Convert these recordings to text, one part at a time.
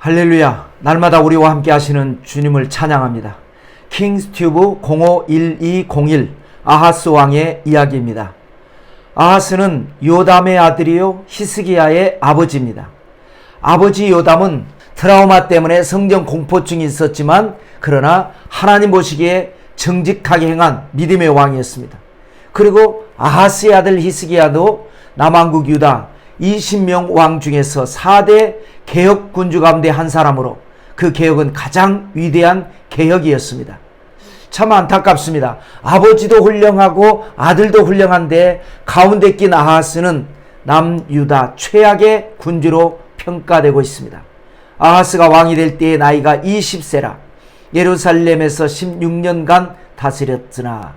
할렐루야. 날마다 우리와 함께 하시는 주님을 찬양합니다. 킹스튜브 051201 아하스 왕의 이야기입니다. 아하스는 요담의 아들이요 히스기야의 아버지입니다. 아버지 요담은 트라우마 때문에 성경 공포증이 있었지만 그러나 하나님 보시기에 정직하게 행한 믿음의 왕이었습니다. 그리고 아하스의 아들 히스기야도 남왕국 유다 20명 왕 중에서 4대 개혁 군주 가운데 한 사람으로 그 개혁은 가장 위대한 개혁이었습니다. 참 안타깝습니다. 아버지도 훌륭하고 아들도 훌륭한데 가운데 낀 아하스는 남유다 최악의 군주로 평가되고 있습니다. 아하스가 왕이 될 때의 나이가 20세라 예루살렘에서 16년간 다스렸으나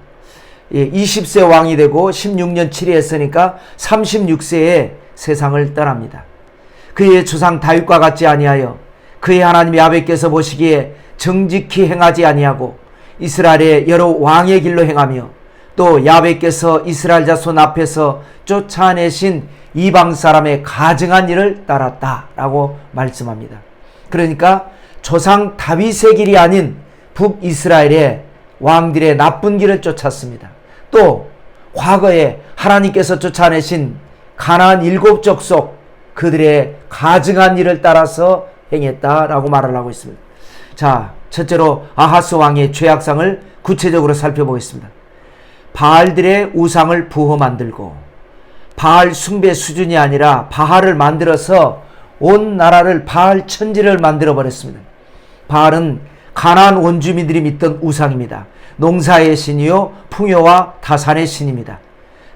20세 왕이 되고 16년 치리했으니까 36세에 세상을 떠납니다. 그의 조상 다윗과 같지 아니하여 그의 하나님 야베께서 보시기에 정직히 행하지 아니하고 이스라엘의 여러 왕의 길로 행하며 또 야베께서 이스라엘 자손 앞에서 쫓아내신 이방 사람의 가증한 일을 따랐다라고 말씀합니다. 그러니까 조상 다윗의 길이 아닌 북이스라엘의 왕들의 나쁜 길을 쫓았습니다. 또 과거에 하나님께서 쫓아내신 가나안 일곱 족속 그들의 가증한 일을 따라서 행했다라고 말을 하고 있습니다. 자, 첫째로 아하스 왕의 죄악상을 구체적으로 살펴보겠습니다. 바알들의 우상을 부호 만들고 바알 숭배 수준이 아니라 바알을 만들어서 온 나라를 바알 천지를 만들어 버렸습니다. 바알은 가나안 원주민들이 믿던 우상입니다. 농사의 신이요 풍요와 타산의 신입니다.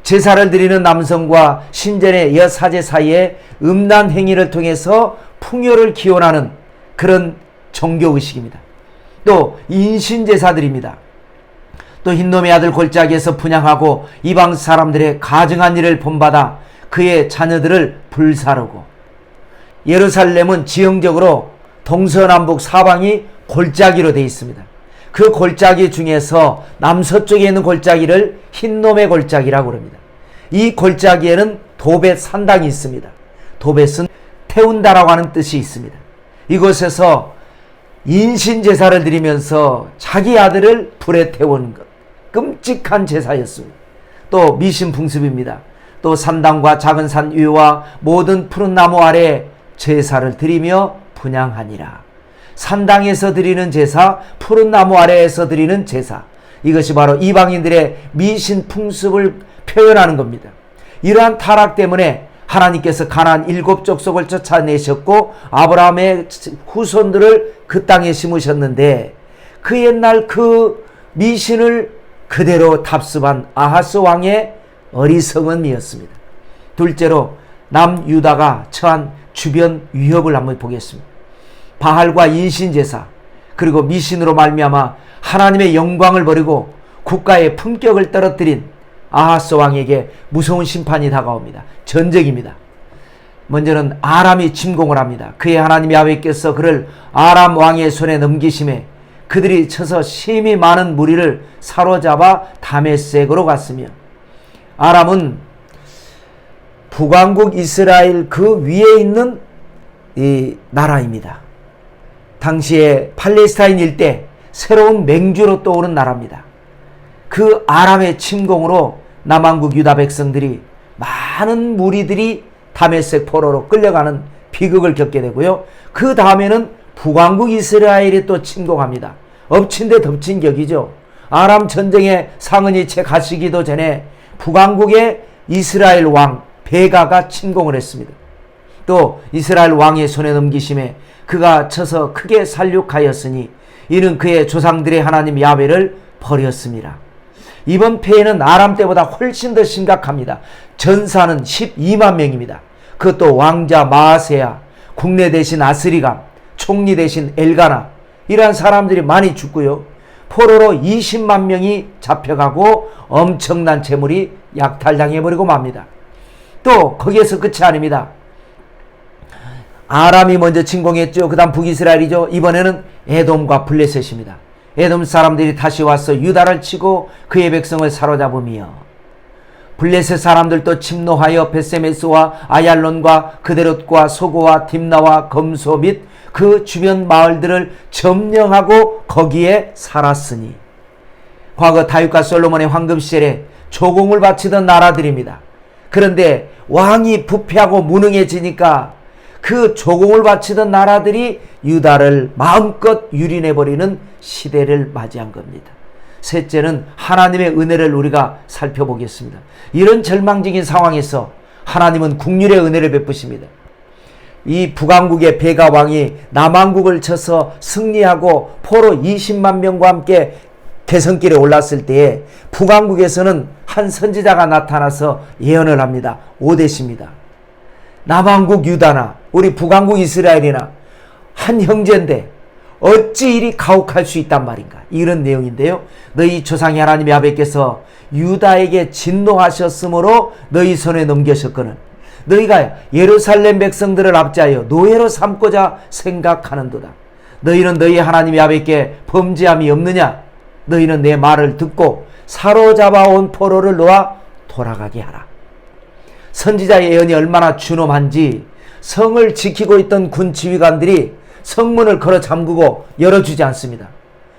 제사를 드리는 남성과 신전의 여사제 사이에 음란 행위를 통해서 풍요를 기원하는 그런 종교 의식입니다. 또 인신 제사드립니다. 또 흰놈의 아들 골짜기에서 분양하고 이방 사람들의 가증한 일을 본받아 그의 자녀들을 불사르고 예루살렘은 지형적으로 동서남북 사방이 골짜기로 되어 있습니다. 그 골짜기 중에서 남서쪽에 있는 골짜기를 흰놈의 골짜기라고 합니다. 이 골짜기에는 도벳 산당이 있습니다. 도벳은 태운다라고 하는 뜻이 있습니다. 이곳에서 인신 제사를 드리면서 자기 아들을 불에 태우는 것. 끔찍한 제사였습니다. 또 미신 풍습입니다. 또 산당과 작은 산 위와 모든 푸른 나무 아래 제사를 드리며 분양하니라. 산당에서 드리는 제사, 푸른 나무 아래에서 드리는 제사. 이것이 바로 이방인들의 미신 풍습을 표현하는 겁니다. 이러한 타락 때문에 하나님께서 가난 일곱 족속을 쫓아내셨고 아브라함의 후손들을 그 땅에 심으셨는데 그 옛날 그 미신을 그대로 답습한 아하스 왕의 어리석음이었습니다. 둘째로 남유다가 처한 주변 위협을 한번 보겠습니다. 바알과 인신 제사 그리고 미신으로 말미암아 하나님의 영광을 버리고 국가의 품격을 떨어뜨린 아하스 왕에게 무서운 심판이 다가옵니다. 전쟁입니다. 먼저는 아람이 침공을 합니다. 그의 하나님 야훼께서 그를 아람 왕의 손에 넘기심에 그들이 쳐서 심히 많은 무리를 사로잡아 다메섹으로 갔으며 아람은 북왕국 이스라엘 그 위에 있는 이 나라입니다. 당시에 팔레스타인 일대 새로운 맹주로 떠오른 나라입니다. 그 아람의 침공으로 남왕국 유다 백성들이 많은 무리들이 다메섹 포로로 끌려가는 비극을 겪게 되고요. 그 다음에는 북왕국 이스라엘이 또 침공합니다. 엎친 데 덮친 격이죠. 아람 전쟁의 상은이 채 가시기도 전에 북왕국의 이스라엘 왕 베가가 침공을 했습니다. 또 이스라엘 왕의 손에 넘기심에 그가 쳐서 크게 살육하였으니 이는 그의 조상들의 하나님 야베를 버렸습니다. 이번 폐해는 아람 때보다 훨씬 더 심각합니다. 전사는 12만 명입니다. 그것도 왕자 마아세야, 국내 대신 아스리감, 총리 대신 엘가나 이러한 사람들이 많이 죽고요. 포로로 20만 명이 잡혀가고 엄청난 재물이 약탈당해버리고 맙니다. 또 거기에서 끝이 아닙니다. 아람이 먼저 침공했죠. 그 다음 북이스라엘이죠. 이번에는 에돔과 블레셋입니다. 에돔 사람들이 다시 와서 유다를 치고 그의 백성을 사로잡으며 블레셋 사람들도 침노하여 베세메스와 아얄론과 그데롯과 소고와 딥나와 검소 및 그 주변 마을들을 점령하고 거기에 살았으니 과거 다윗과 솔로몬의 황금 시절에 조공을 바치던 나라들입니다. 그런데 왕이 부패하고 무능해지니까 그 조공을 바치던 나라들이 유다를 마음껏 유린해 버리는 시대를 맞이한 겁니다. 셋째는 하나님의 은혜를 우리가 살펴보겠습니다. 이런 절망적인 상황에서 하나님은 국률의 은혜를 베푸십니다. 이 북왕국의 베가 왕이 남왕국을 쳐서 승리하고 포로 20만 명과 함께 개성길에 올랐을 때에 북왕국에서는 한 선지자가 나타나서 예언을 합니다. 오대십니다. 남왕국 유다나 우리 북왕국 이스라엘이나 한 형제인데 어찌 이리 가혹할 수 있단 말인가 이런 내용인데요. 너희 조상의 하나님 아버지께서 유다에게 진노하셨으므로 너희 손에 넘겨셨거늘 너희가 예루살렘 백성들을 압제하여 노예로 삼고자 생각하는도다. 너희는 너희 하나님의 아버지께 범죄함이 없느냐? 너희는 내 말을 듣고 사로잡아온 포로를 놓아 돌아가게 하라. 선지자의 예언이 얼마나 준엄한지 성을 지키고 있던 군 지휘관들이 성문을 걸어 잠그고 열어주지 않습니다.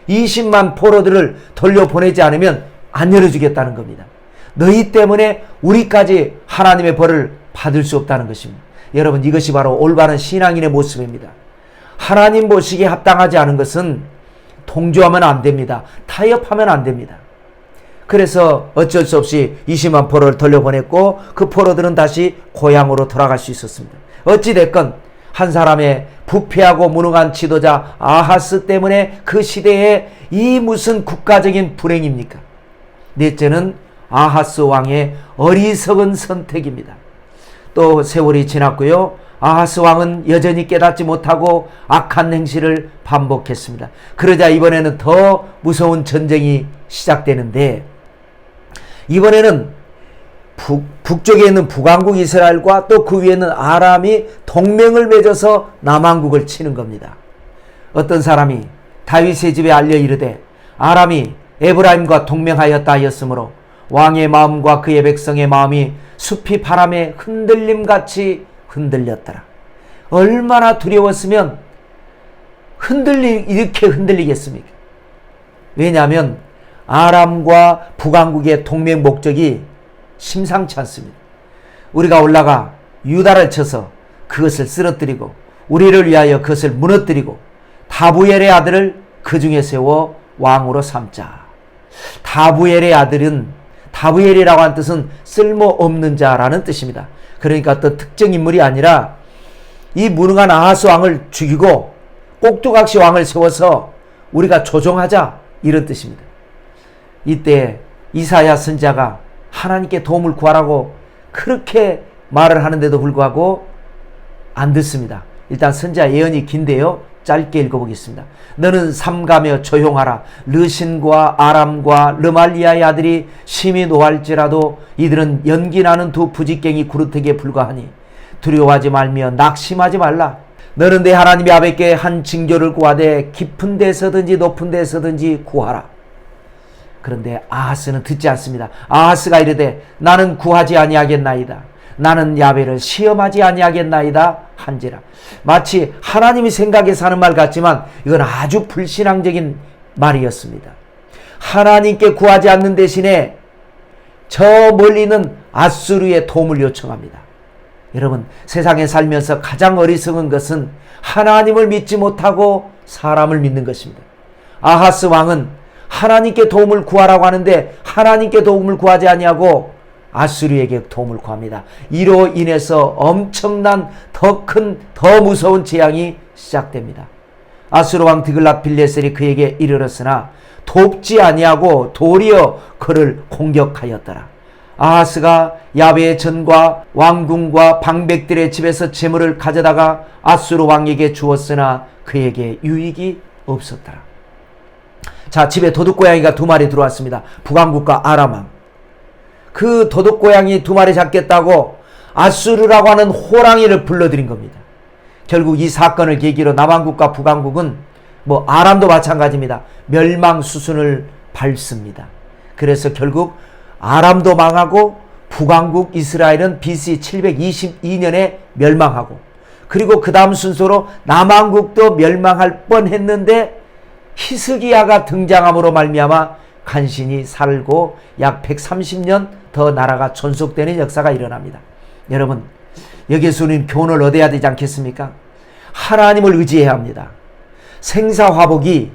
20만 포로들을 돌려보내지 않으면 안 열어주겠다는 겁니다. 너희 때문에 우리까지 하나님의 벌을 받을 수 없다는 것입니다. 여러분 이것이 바로 올바른 신앙인의 모습입니다. 하나님 보시기에 합당하지 않은 것은 동조하면 안 됩니다. 타협하면 안 됩니다. 그래서 어쩔 수 없이 20만 포로를 돌려보냈고 그 포로들은 다시 고향으로 돌아갈 수 있었습니다. 어찌됐건 한 사람의 부패하고 무능한 지도자 아하스 때문에 그 시대에 이 무슨 국가적인 불행입니까? 넷째는 아하스 왕의 어리석은 선택입니다. 또 세월이 지났고요. 아하스 왕은 여전히 깨닫지 못하고 악한 행실을 반복했습니다. 그러자 이번에는 더 무서운 전쟁이 시작되는데 이번에는 북, 북쪽에 있는 북왕국 이스라엘과 또 그 위에 있는 아람이 동맹을 맺어서 남왕국을 치는 겁니다. 어떤 사람이 다윗의 집에 알려 이르되 아람이 에브라임과 동맹하였다 하였으므로 왕의 마음과 그의 백성의 마음이 숲이 바람에 흔들림 같이 흔들렸더라. 얼마나 두려웠으면 흔들리 이렇게 흔들리겠습니까? 왜냐하면 아람과 북왕국의 동맹 목적이 심상치 않습니다. 우리가 올라가 유다를 쳐서 그것을 쓰러뜨리고 우리를 위하여 그것을 무너뜨리고 다부엘의 아들을 그 중에 세워 왕으로 삼자. 다부엘의 아들은 다부엘이라고 한 뜻은 쓸모없는 자라는 뜻입니다. 그러니까 어떤 특정 인물이 아니라 이 무능한 아하스 왕을 죽이고 꼭두각시 왕을 세워서 우리가 조종하자 이런 뜻입니다. 이때 이사야 선자가 하나님께 도움을 구하라고 그렇게 말을 하는데도 불구하고 안 듣습니다. 일단 선자 예언이 긴데요. 짧게 읽어보겠습니다. 너는 삼가며 조용하라. 르신과 아람과 르말리아의 아들이 심히 노할지라도 이들은 연기 나는 두 부직갱이 구르트기에 불과하니 두려워하지 말며 낙심하지 말라. 너는 내 하나님의 아버지께 한 징조를 구하되 깊은 데서든지 높은 데서든지 구하라. 그런데 아하스는 듣지 않습니다. 아하스가 이르되 나는 구하지 아니하겠나이다. 나는 야베를 시험하지 아니하겠나이다 한지라. 마치 하나님이 생각해서 하는 말 같지만 이건 아주 불신앙적인 말이었습니다. 하나님께 구하지 않는 대신에 저 멀리 있는 아수르의 도움을 요청합니다. 여러분, 세상에 살면서 가장 어리석은 것은 하나님을 믿지 못하고 사람을 믿는 것입니다. 아하스 왕은 하나님께 도움을 구하라고 하는데 하나님께 도움을 구하지 아니하고 아수르에게 도움을 구합니다. 이로 인해서 엄청난 더 큰, 더 무서운 재앙이 시작됩니다. 아수르 왕 디글라 빌레셀이 그에게 이르렀으나 돕지 아니하고 도리어 그를 공격하였더라. 아하스가 야베의 전과 왕궁과 방백들의 집에서 재물을 가져다가 아수르 왕에게 주었으나 그에게 유익이 없었더라. 자, 집에 도둑고양이가 두 마리 들어왔습니다. 북왕국과 아람왕. 그 도둑고양이 두 마리 잡겠다고 아수르라고 하는 호랑이를 불러들인 겁니다. 결국 이 사건을 계기로 남왕국과 북왕국은 뭐 아람도 마찬가지입니다. 멸망 수순을 밟습니다. 그래서 결국 아람도 망하고 북왕국 이스라엘은 BC 722년에 멸망하고 그리고 그 다음 순서로 남왕국도 멸망할 뻔했는데 히스기야가 등장함으로 말미암아 간신히 살고 약 130년 더 나라가 존속되는 역사가 일어납니다. 여러분 여기서 우리는 교훈을 얻어야 되지 않겠습니까? 하나님을 의지해야 합니다. 생사화복이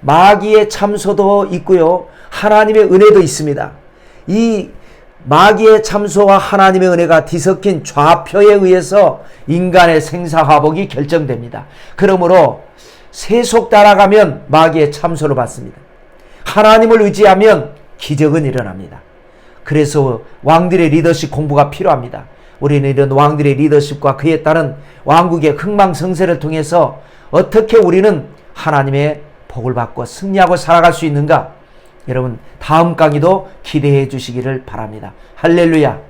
마귀의 참소도 있고요. 하나님의 은혜도 있습니다. 이 마귀의 참소와 하나님의 은혜가 뒤섞인 좌표에 의해서 인간의 생사화복이 결정됩니다. 그러므로 세속 따라가면 마귀의 참소를 받습니다. 하나님을 의지하면 기적은 일어납니다. 그래서 왕들의 리더십 공부가 필요합니다. 우리는 이런 왕들의 리더십과 그에 따른 왕국의 흥망성쇠를 통해서 어떻게 우리는 하나님의 복을 받고 승리하고 살아갈 수 있는가? 여러분, 다음 강의도 기대해 주시기를 바랍니다. 할렐루야!